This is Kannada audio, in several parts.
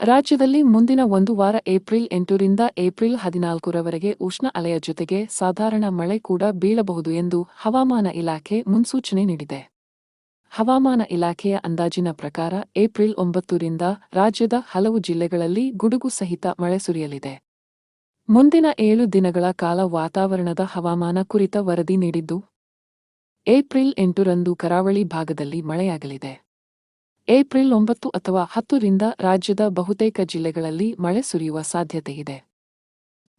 ರಾಜ್ಯದಲ್ಲಿ ಮುಂದಿನ ಒಂದು ವಾರ ಏಪ್ರಿಲ್ ಎಂಟರಿಂದ ಏಪ್ರಿಲ್ ಹದಿನಾಲ್ಕರವರೆಗೆ ಉಷ್ಣ ಅಲೆಯ ಜೊತೆಗೆ ಸಾಧಾರಣ ಮಳೆ ಕೂಡ ಬೀಳಬಹುದು ಎಂದು ಹವಾಮಾನ ಇಲಾಖೆ ಮುನ್ಸೂಚನೆ ನೀಡಿದೆ. ಹವಾಮಾನ ಇಲಾಖೆಯ ಅಂದಾಜಿನ ಪ್ರಕಾರ ಏಪ್ರಿಲ್ ಒಂಬತ್ತರಿಂದ ರಾಜ್ಯದ ಹಲವು ಜಿಲ್ಲೆಗಳಲ್ಲಿ ಗುಡುಗು ಸಹಿತ ಮಳೆ ಸುರಿಯಲಿದೆ. ಮುಂದಿನ ಏಳು ದಿನಗಳ ಕಾಲ ವಾತಾವರಣದ ಹವಾಮಾನ ಕುರಿತ ವರದಿ ನೀಡಿದ್ದು, ಏಪ್ರಿಲ್ ಎಂಟರಂದು ಕರಾವಳಿ ಭಾಗದಲ್ಲಿ ಮಳೆಯಾಗಲಿದೆ. ಏಪ್ರಿಲ್ ಒಂಬತ್ತು ಅಥವಾ ಹತ್ತರಿಂದ ರಾಜ್ಯದ ಬಹುತೇಕ ಜಿಲ್ಲೆಗಳಲ್ಲಿ ಮಳೆ ಸುರಿಯುವ ಸಾಧ್ಯತೆಯಿದೆ.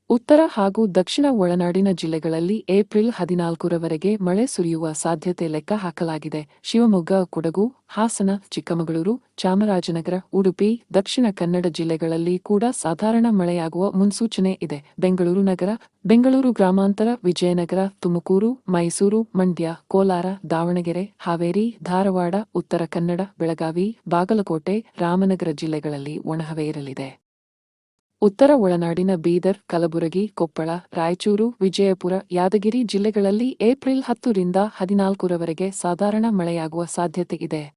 ಉತ್ತರ ಹಾಗೂ ದಕ್ಷಿಣ ಒಳನಾಡಿನ ಜಿಲ್ಲೆಗಳಲ್ಲಿ ಏಪ್ರಿಲ್ ಹದಿನಾಲ್ಕರವರೆಗೆ ಮಳೆ ಸುರಿಯುವ ಸಾಧ್ಯತೆ ಲೆಕ್ಕ ಹಾಕಲಾಗಿದೆ. ಶಿವಮೊಗ್ಗ, ಕೊಡಗು, ಹಾಸನ, ಚಿಕ್ಕಮಗಳೂರು, ಚಾಮರಾಜನಗರ, ಉಡುಪಿ, ದಕ್ಷಿಣ ಕನ್ನಡ ಜಿಲ್ಲೆಗಳಲ್ಲಿ ಕೂಡ ಸಾಧಾರಣ ಮಳೆಯಾಗುವ ಮುನ್ಸೂಚನೆ ಇದೆ. ಬೆಂಗಳೂರು ನಗರ, ಬೆಂಗಳೂರು ಗ್ರಾಮಾಂತರ, ವಿಜಯನಗರ, ತುಮಕೂರು, ಮೈಸೂರು, ಮಂಡ್ಯ, ಕೋಲಾರ, ದಾವಣಗೆರೆ, ಹಾವೇರಿ, ಧಾರವಾಡ, ಉತ್ತರ ಕನ್ನಡ, ಬೆಳಗಾವಿ, ಬಾಗಲಕೋಟೆ, ರಾಮನಗರ ಜಿಲ್ಲೆಗಳಲ್ಲಿ ಒಣಹವೆ ಇರಲಿದೆ. ಉತ್ತರ ಒಳನಾಡಿನ ಬೀದರ್, ಕಲಬುರಗಿ, ಕೊಪ್ಪಳ, ರಾಯಚೂರು, ವಿಜಯಪುರ, ಯಾದಗಿರಿ ಜಿಲ್ಲೆಗಳಲ್ಲಿ ಏಪ್ರಿಲ್ ಹತ್ತರಿಂದ ಹದಿನಾಲ್ಕರವರೆಗೆ ಸಾಧಾರಣ ಮಳೆಯಾಗುವ ಸಾಧ್ಯತೆ ಇದೆ.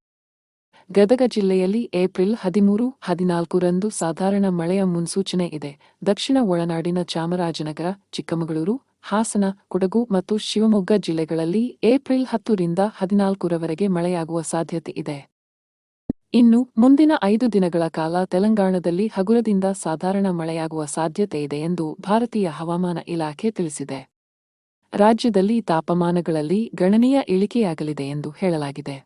ಗದಗ ಜಿಲ್ಲೆಯಲ್ಲಿ ಏಪ್ರಿಲ್ ಹದಿಮೂರು, ಹದಿನಾಲ್ಕರಂದು ಸಾಧಾರಣ ಮಳೆಯ ಮುನ್ಸೂಚನೆ ಇದೆ. ದಕ್ಷಿಣ ಒಳನಾಡಿನ ಚಾಮರಾಜನಗರ, ಚಿಕ್ಕಮಗಳೂರು, ಹಾಸನ, ಕೊಡಗು ಮತ್ತು ಶಿವಮೊಗ್ಗ ಜಿಲ್ಲೆಗಳಲ್ಲಿ ಏಪ್ರಿಲ್ ಹತ್ತರಿಂದ ಹದಿನಾಲ್ಕರವರೆಗೆ ಮಳೆಯಾಗುವ ಸಾಧ್ಯತೆ ಇದೆ. ಇನ್ನು, ಮುಂದಿನ ಐದು ದಿನಗಳ ಕಾಲ ತೆಲಂಗಾಣದಲ್ಲಿ ಹಗುರದಿಂದ ಸಾಧಾರಣ ಮಳೆಯಾಗುವ ಸಾಧ್ಯತೆ ಇದೆ ಎಂದು ಭಾರತೀಯ ಹವಾಮಾನ ಇಲಾಖೆ ತಿಳಿಸಿದೆ. ರಾಜ್ಯದಲ್ಲಿ ತಾಪಮಾನಗಳಲ್ಲಿ ಗಣನೀಯ ಇಳಿಕೆಯಾಗಲಿದೆ ಎಂದು ಹೇಳಲಾಗಿದೆ.